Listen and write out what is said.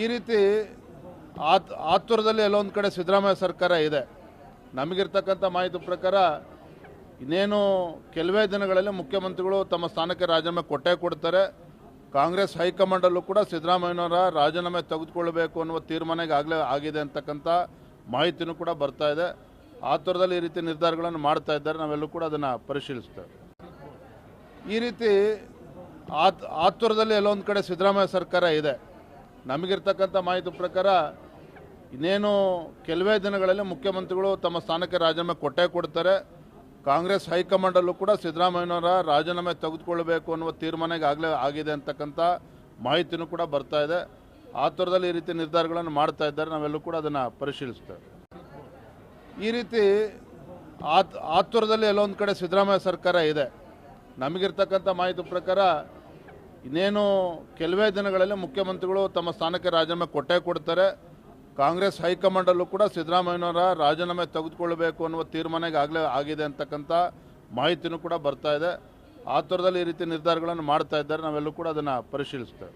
ಈ ರೀತಿ ಆತ್ ಆತುರದಲ್ಲಿ ಎಲ್ಲೊಂದು ಕಡೆ ಸಿದ್ದರಾಮಯ್ಯ ಸರ್ಕಾರ ಇದೆ. ನಮಗಿರ್ತಕ್ಕಂಥ ಮಾಹಿತಿ ಪ್ರಕಾರ ಇನ್ನೇನು ಕೆಲವೇ ದಿನಗಳಲ್ಲಿ ಮುಖ್ಯಮಂತ್ರಿಗಳು ತಮ್ಮ ಸ್ಥಾನಕ್ಕೆ ರಾಜೀನಾಮೆ ಕೊಟ್ಟೇ ಕೊಡ್ತಾರೆ. ಕಾಂಗ್ರೆಸ್ ಹೈಕಮಾಂಡಲ್ಲೂ ಕೂಡ ಸಿದ್ದರಾಮಯ್ಯನವರ ರಾಜೀನಾಮೆ ತೆಗೆದುಕೊಳ್ಬೇಕು ಅನ್ನುವ ತೀರ್ಮಾನಕ್ಕೆ ಆಗಲೇ ಆಗಿದೆ ಅಂತಕ್ಕಂಥ ಮಾಹಿತಿನೂ ಕೂಡ ಬರ್ತಾ ಇದೆ. ಆತುರದಲ್ಲಿ ಈ ರೀತಿ ನಿರ್ಧಾರಗಳನ್ನು ಮಾಡ್ತಾ ಇದ್ದಾರೆ. ನಾವೆಲ್ಲೂ ಕೂಡ ಅದನ್ನು ಪರಿಶೀಲಿಸ್ತೇವೆ ಈ ರೀತಿ ಆತ್ ಆತುರದಲ್ಲಿ ಎಲ್ಲೊಂದು ಕಡೆ ಸಿದ್ದರಾಮಯ್ಯ ಸರ್ಕಾರ ಇದೆ. ನಮಗಿರ್ತಕ್ಕಂಥ ಮಾಹಿತಿ ಪ್ರಕಾರ ಇನ್ನೇನು ಕೆಲವೇ ದಿನಗಳಲ್ಲಿ ಮುಖ್ಯಮಂತ್ರಿಗಳು ತಮ್ಮ ಸ್ಥಾನಕ್ಕೆ ರಾಜೀನಾಮೆ ಕೊಟ್ಟೇ ಕೊಡ್ತಾರೆ. ಕಾಂಗ್ರೆಸ್ ಹೈಕಮಾಂಡಲ್ಲೂ ಕೂಡ ಸಿದ್ದರಾಮಯ್ಯನವರ ರಾಜೀನಾಮೆ ತೆಗೆದುಕೊಳ್ಬೇಕು ಅನ್ನುವ ತೀರ್ಮಾನಗೆ ಆಗಲೇ ಆಗಿದೆ ಅಂತಕ್ಕಂಥ ಮಾಹಿತಿನೂ ಕೂಡ ಬರ್ತಾ ಇದೆ. ಆತುರದಲ್ಲಿ ಈ ರೀತಿ ನಿರ್ಧಾರಗಳನ್ನು ಮಾಡ್ತಾ ಇದ್ದಾರೆ. ನಾವೆಲ್ಲೂ ಕೂಡ ಅದನ್ನು ಪರಿಶೀಲಿಸ್ತೇವೆ ಈ ರೀತಿ ಆತ್ ಆತುರದಲ್ಲಿ ಎಲ್ಲೊಂದು ಕಡೆ ಸಿದ್ದರಾಮಯ್ಯ ಸರ್ಕಾರ ಇದೆ. ನಮಗಿರ್ತಕ್ಕಂಥ ಮಾಹಿತಿ ಪ್ರಕಾರ ಇನ್ನೇನು ಕೆಲವೇ ದಿನಗಳಲ್ಲಿ ಮುಖ್ಯಮಂತ್ರಿಗಳು ತಮ್ಮ ಸ್ಥಾನಕ್ಕೆ ರಾಜೀನಾಮೆ ಕೊಟ್ಟೇ ಕೊಡ್ತಾರೆ. ಕಾಂಗ್ರೆಸ್ ಹೈಕಮಾಂಡಲ್ಲೂ ಕೂಡ ಸಿದ್ದರಾಮಯ್ಯನವರ ರಾಜೀನಾಮೆ ತೆಗೆದುಕೊಳ್ಬೇಕು ಅನ್ನುವ ತೀರ್ಮಾನ ಆಗಲೇ ಆಗಿದೆ ಅಂತಕ್ಕಂಥ ಮಾಹಿತಿನೂ ಕೂಡ ಬರ್ತಾ ಇದೆ. ಆ ಥರದಲ್ಲಿ ಈ ರೀತಿ ನಿರ್ಧಾರಗಳನ್ನು ಮಾಡ್ತಾ ಇದ್ದಾರೆ. ನಾವೆಲ್ಲೂ ಕೂಡ ಅದನ್ನು ಪರಿಶೀಲಿಸ್ತೇವೆ